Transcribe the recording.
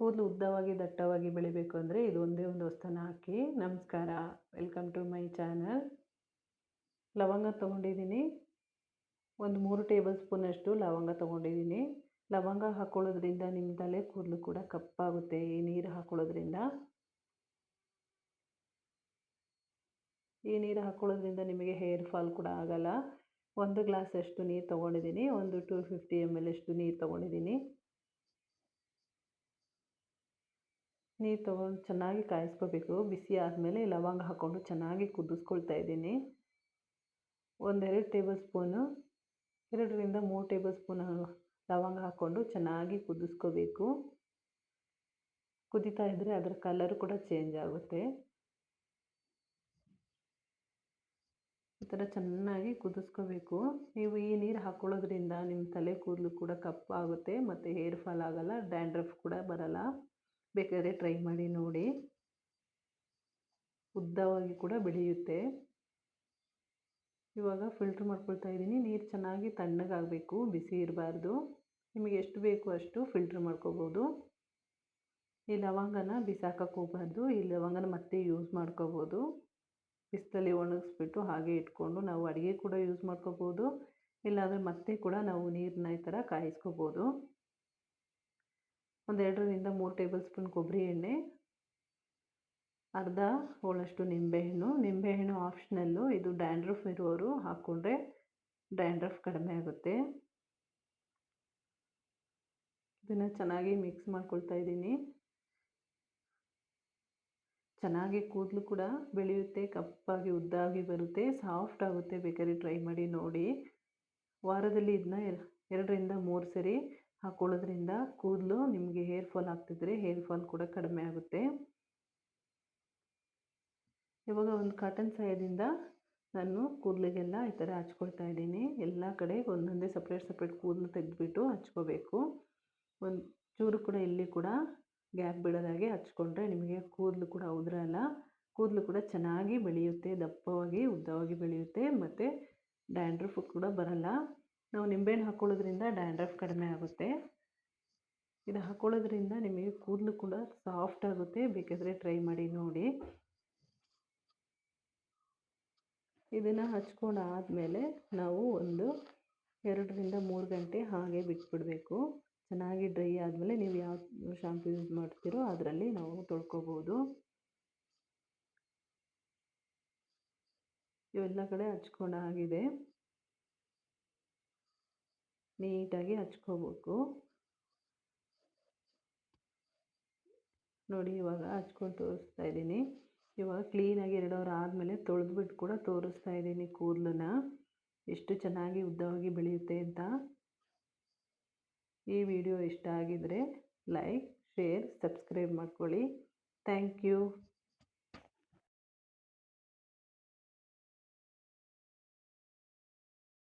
ಕೂದಲು ಉದ್ದವಾಗಿ ದಟ್ಟವಾಗಿ ಬೆಳಿಬೇಕು ಅಂದರೆ ಇದು ಒಂದೇ ಒಂದು ವಸ್ತುನ ಹಾಕಿ. ನಮಸ್ಕಾರ, ವೆಲ್ಕಮ್ ಟು ಮೈ ಚಾನಲ್. ಲವಂಗ ತೊಗೊಂಡಿದ್ದೀನಿ. ಒಂದು ಮೂರು ಟೇಬಲ್ ಸ್ಪೂನಷ್ಟು ಲವಂಗ ತೊಗೊಂಡಿದ್ದೀನಿ. ಲವಂಗ ಹಾಕ್ಕೊಳ್ಳೋದ್ರಿಂದ ನಿಮ್ಮ ತಲೆ ಕೂದಲು ಕೂಡ ಕಪ್ಪಾಗುತ್ತೆ, ಈ ನೀರು ಹಾಕ್ಕೊಳ್ಳೋದ್ರಿಂದ ಈ ನೀರು ಹಾಕ್ಕೊಳ್ಳೋದ್ರಿಂದ ನಿಮಗೆ ಹೇರ್ ಫಾಲ್ ಕೂಡ ಆಗಲ್ಲ. ಒಂದು ಗ್ಲಾಸಷ್ಟು ನೀರು ತೊಗೊಂಡಿದ್ದೀನಿ. ಒಂದು ಟೂ ಫಿಫ್ಟಿ ಎಂ ಎಲ್ ಅಷ್ಟು ನೀರು ತೊಗೊಂಡಿದ್ದೀನಿ. ನೀರು ತೊಗೊಂಡು ಚೆನ್ನಾಗಿ ಕಾಯಿಸ್ಕೋಬೇಕು. ಬಿಸಿ ಆದಮೇಲೆ ಲವಂಗ ಹಾಕ್ಕೊಂಡು ಚೆನ್ನಾಗಿ ಕುದಿಸ್ಕೊಳ್ತಾ ಇದ್ದೀನಿ. ಒಂದೆರಡು ಟೇಬಲ್ ಸ್ಪೂನು, ಎರಡರಿಂದ ಮೂರು ಟೇಬಲ್ ಸ್ಪೂನ್ ಲವಂಗ ಹಾಕ್ಕೊಂಡು ಚೆನ್ನಾಗಿ ಕುದಿಸ್ಕೋಬೇಕು. ಕುದೀತಾ ಇದ್ದರೆ ಅದರ ಕಲರ್ ಕೂಡ ಚೇಂಜ್ ಆಗುತ್ತೆ. ಈ ಥರ ಚೆನ್ನಾಗಿ ಕುದಿಸ್ಕೋಬೇಕು. ನೀವು ಈ ನೀರು ಹಾಕ್ಕೊಳ್ಳೋದ್ರಿಂದ ನಿಮ್ಮ ತಲೆ ಕೂದಲು ಕೂಡ ಕಪ್ಪಾಗುತ್ತೆ ಮತ್ತು ಹೇರ್ ಫಾಲ್ ಆಗೋಲ್ಲ, ಡ್ಯಾಂಡ್ರಫ್ ಕೂಡ ಬರಲ್ಲ. ಬೇಕಾದರೆ ಟ್ರೈ ಮಾಡಿ ನೋಡಿ. ಉದ್ದವಾಗಿ ಕೂಡ ಬೆಳೆಯುತ್ತೆ. ಇವಾಗ ಫಿಲ್ಟ್ರ್ ಮಾಡ್ಕೊಳ್ತಾ ಇದ್ದೀನಿ. ನೀರು ಚೆನ್ನಾಗಿ ತಣ್ಣಗಾಗಬೇಕು, ಬಿಸಿ ಇರಬಾರ್ದು. ನಿಮಗೆ ಎಷ್ಟು ಬೇಕು ಅಷ್ಟು ಫಿಲ್ಟ್ರ್ ಮಾಡ್ಕೋಬೋದು. ಈ ಲವಂಗನ ಬಿಸಾಕಕ್ಕೆ ಹೋಗ್ಬಾರ್ದು. ಈ ಲವಂಗನ ಮತ್ತೆ ಯೂಸ್ ಮಾಡ್ಕೋಬೋದು. ಬಿಸಿಲಲ್ಲಿ ಒಣಗಿಸ್ಬಿಟ್ಟು ಹಾಗೆ ಇಟ್ಕೊಂಡು ನಾವು ಅಡುಗೆ ಕೂಡ ಯೂಸ್ ಮಾಡ್ಕೋಬೋದು. ಇಲ್ಲಾಂದರೆ ಮತ್ತೆ ಕೂಡ ನಾವು ನೀರನ್ನ ಈ ಥರ ಕಾಯಿಸ್ಕೋಬೋದು. ಒಂದೆರಡರಿಂದ ಮೂರು ಟೇಬಲ್ ಸ್ಪೂನ್ ಕೊಬ್ಬರಿ ಎಣ್ಣೆ, ಅರ್ಧ ಹೋಳಷ್ಟು ನಿಂಬೆಹಣ್ಣು. ನಿಂಬೆಹಣ್ಣು ಆಪ್ಷನಲ್ಲು. ಇದು ಡ್ಯಾಂಡ್ರಫ್ ಇರುವವರು ಹಾಕ್ಕೊಂಡ್ರೆ ಡ್ಯಾಂಡ್ರಫ್ ಕಡಿಮೆ ಆಗುತ್ತೆ. ಇದನ್ನು ಚೆನ್ನಾಗಿ ಮಿಕ್ಸ್ ಮಾಡ್ಕೊಳ್ತಾ ಇದ್ದೀನಿ. ಚೆನ್ನಾಗಿ ಕೂದಲು ಕೂಡ ಬೆಳೆಯುತ್ತೆ, ಕಪ್ಪಾಗಿ ಉದ್ದಾಗಿ ಬರುತ್ತೆ, ಸಾಫ್ಟ್ ಆಗುತ್ತೆ. ಬೇಕಾದ್ರೆ ಟ್ರೈ ಮಾಡಿ ನೋಡಿ. ವಾರದಲ್ಲಿ ಇದನ್ನ ಎರಡರಿಂದ ಮೂರು ಸರಿ ಹಾಕ್ಕೊಳ್ಳೋದ್ರಿಂದ ಕೂದಲು ನಿಮಗೆ ಹೇರ್ ಫಾಲ್ ಆಗ್ತಿದ್ರೆ ಹೇರ್ ಫಾಲ್ ಕೂಡ ಕಡಿಮೆ ಆಗುತ್ತೆ. ಇವಾಗ ಒಂದು ಕಾಟನ್ ಸಹಾಯದಿಂದ ನಾನು ಕೂದಲಿಗೆಲ್ಲ ಈ ಥರ ಹಚ್ಕೊಳ್ತಾ ಇದ್ದೀನಿ. ಎಲ್ಲ ಕಡೆ ಒಂದೊಂದೇ ಸಪ್ರೇಟ್ ಸಪ್ರೇಟ್ ಕೂದಲು ತೆಗೆದುಬಿಟ್ಟು ಹಚ್ಕೋಬೇಕು. ಒಂದು ಚೂರು ಕೂಡ ಇಲ್ಲಿ ಕೂಡ ಗ್ಯಾಪ್ ಬಿಡೋದಾಗೆ ಹಚ್ಕೊಂಡ್ರೆ ನಿಮಗೆ ಕೂದಲು ಕೂಡ ಉದುರಲ್ಲ. ಕೂದಲು ಕೂಡ ಚೆನ್ನಾಗಿ ಬೆಳೆಯುತ್ತೆ, ದಪ್ಪವಾಗಿ ಉದ್ದವಾಗಿ ಬೆಳೆಯುತ್ತೆ, ಮತ್ತು ಡ್ಯಾಂಡ್ರಫ್ ಕೂಡ ಬರಲ್ಲ. ನಾವು ನಿಂಬೆಹಣ್ಣು ಹಾಕ್ಕೊಳ್ಳೋದ್ರಿಂದ ಡ್ಯಾಂಡ್ರಫ್ ಕಡಿಮೆ ಆಗುತ್ತೆ. ಇದು ಹಾಕ್ಕೊಳ್ಳೋದ್ರಿಂದ ನಿಮಗೆ ಕೂದಲು ಕೂಡ ಸಾಫ್ಟ್ ಆಗುತ್ತೆ. ಬೇಕಾದರೆ ಟ್ರೈ ಮಾಡಿ ನೋಡಿ. ಇದನ್ನು ಹಚ್ಕೊಂಡು ಆದಮೇಲೆ ನಾವು ಒಂದು ಎರಡರಿಂದ ಮೂರು ಗಂಟೆ ಹಾಗೆ ಬಿಟ್ಬಿಡಬೇಕು. ಚೆನ್ನಾಗಿ ಡ್ರೈ ಆದಮೇಲೆ ನೀವು ಯಾವ ಶಾಂಪು ಯೂಸ್ ಮಾಡ್ತೀರೋ ಅದರಲ್ಲಿ ನಾವು ತೊಳ್ಕೊಬೋದು. ಇವೆಲ್ಲ ಕಡೆ ಹಚ್ಕೊಂಡಾಗಿದೆ. ನೀಟಾಗಿ ಹಚ್ಕೋಬೇಕು. ನೋಡಿ, ಇವಾಗ ಹಚ್ಕೊಂಡು ತೋರಿಸ್ತಾ ಇದ್ದೀನಿ. ಇವಾಗ ಕ್ಲೀನಾಗಿ ಎರಡು ಅವರ್ ಆದಮೇಲೆ ತೊಳೆದ್ಬಿಟ್ಟು ಕೂಡ ತೋರಿಸ್ತಾ ಇದ್ದೀನಿ ಕೂದಲನ್ನ. ಎಷ್ಟು ಚೆನ್ನಾಗಿ ಉದ್ದವಾಗಿ ಬೆಳೆಯುತ್ತೆ ಅಂತ. ಈ ವಿಡಿಯೋ ಇಷ್ಟ ಆಗಿದ್ದರೆ ಲೈಕ್, ಶೇರ್, ಸಬ್ಸ್ಕ್ರೈಬ್ ಮಾಡ್ಕೊಳ್ಳಿ. Thank you.